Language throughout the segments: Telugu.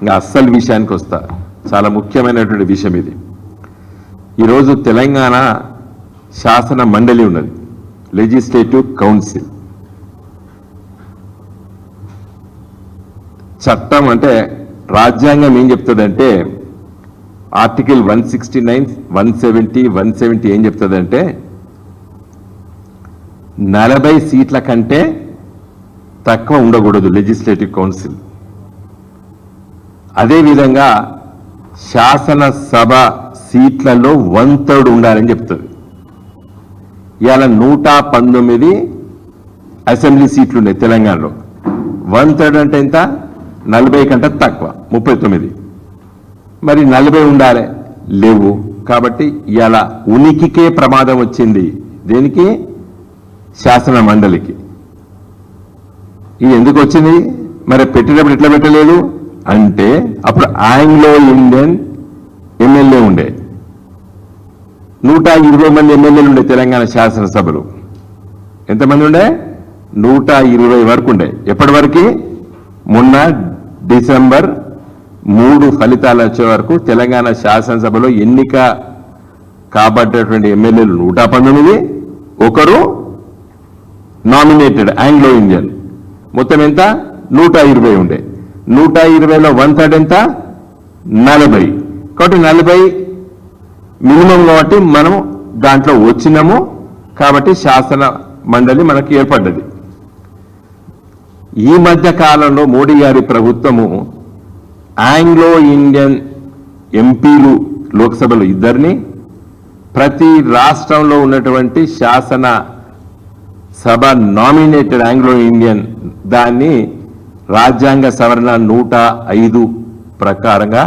ఇంకా అస్సలు విషయానికి వస్తా. చాలా ముఖ్యమైనటువంటి విషయం ఇది. ఈరోజు తెలంగాణ శాసన మండలి ఉన్నది. లెజిస్లేటివ్ కౌన్సిల్ చట్టం అంటే రాజ్యాంగం ఏం చెప్తుందంటే article one sixty nine one seventy one seventy ఏం చెప్తుందంటే నలభై సీట్ల కంటే తక్కువ ఉండకూడదు లెజిస్లేటివ్ కౌన్సిల్ అదేవిధంగా శాసనసభ సీట్లలో వన్ థర్డ్ ఉండాలని చెప్తుంది. ఇవాళ నూట పంతొమ్మిది అసెంబ్లీ సీట్లు ఉన్నాయి తెలంగాణలో. వన్ థర్డ్ అంటే ఎంత? నలభై కంటే తక్కువ ముప్పై తొమ్మిది. మరి నలభై ఉండాలి? లేవు. కాబట్టి ఇలా ఉనికికే ప్రమాదం వచ్చింది. దేనికి? శాసన మండలికి. ఇది ఎందుకు వచ్చింది? మరి పెట్టినప్పుడు ఎట్లా పెట్టలేదు? అంటే అప్పుడు ఆంగ్లో ఇండియన్ ఎమ్మెల్యే ఉండే. నూట ఇరవై మంది ఎమ్మెల్యేలు ఉండే తెలంగాణ శాసనసభలు. ఎంతమంది ఉండే? నూట ఇరవై వరకు ఉండే. ఎప్పటి వరకు? మొన్న డిసెంబర్ మూడు ఫలితాలు వచ్చే వరకు తెలంగాణ శాసనసభలో ఎన్నిక కాబట్టేటువంటి ఎమ్మెల్యేలు నూట పంతొమ్మిది ఒకరు నామినేటెడ్ ఆంగ్లో ఇండియన్. మొత్తం ఎంత? నూట ఇరవై ఉండే. నూట ఇరవైలో వన్ థర్డ్ ఎంత? నలభై. కాబట్టి నలభై మినిమం కాబట్టి మనం దాంట్లో వచ్చినాము. కాబట్టి శాసన మండలి మనకు ఏర్పడ్డది. ఈ మధ్య కాలంలో మోడీ గారి ప్రభుత్వము ఆంగ్లో ఇండియన్ ఎంపీలు లోక్సభలో ఇద్దరిని ప్రతి రాష్ట్రంలో ఉన్నటువంటి శాసన సభ నామినేటెడ్ ఆంగ్లో ఇండియన్ దాన్ని రాజ్యాంగ సవరణ నూట ఐదు ప్రకారంగా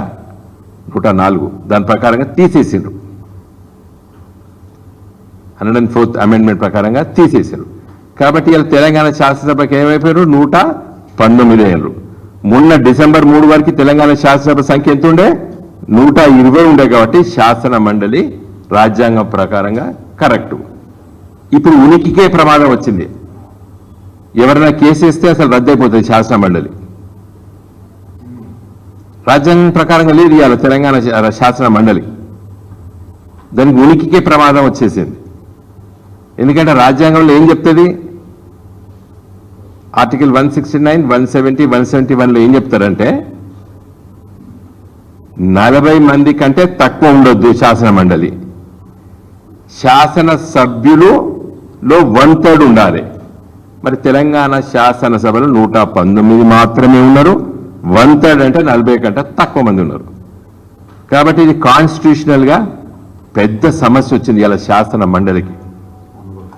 నూట నాలుగు దాని ప్రకారంగా తీసేసిండ్రు. హండ్రెడ్ అండ్ ఫోర్త్ అమెండ్మెంట్ ప్రకారంగా తీసేసారు కాబట్టి ఇలా తెలంగాణ శాసనసభకి ఏమైపోయారు నూట పంతొమ్మిది ఏళ్ళు మొన్న డిసెంబర్ మూడు వరకు తెలంగాణ శాసనసభ సంఖ్య ఎంత ఉండే నూట ఇరవై ఉండే కాబట్టి శాసన మండలి రాజ్యాంగం ప్రకారంగా కరెక్ట్. ఇప్పుడు ఉనికికే ప్రమాదం వచ్చింది. ఎవరైనా కేసు ఇస్తే అసలు రద్దయిపోతుంది శాసన మండలి. రాజ్యాంగం ప్రకారంగా లేదు ఇవాళ తెలంగాణ శాసన మండలి. దానికి ఉనికికే ప్రమాదం వచ్చేసింది. ఎందుకంటే రాజ్యాంగంలో ఏం చెప్తుంది? Article one sixty nine one seventy one seventy వన్లో ఏం చెప్తారంటే నలభై మంది కంటే తక్కువ ఉండొద్దు శాసన మండలి. శాసన సభ్యులులో వన్ థర్డ్ ఉండాలి. మరి తెలంగాణ శాసనసభలో నూట పంతొమ్మిది మాత్రమే ఉన్నారు. వన్ థర్డ్ అంటే నలభై కంటే తక్కువ మంది ఉన్నారు. కాబట్టి ఇది కాన్స్టిట్యూషనల్గా పెద్ద సమస్య వచ్చింది ఇలా శాసన మండలికి.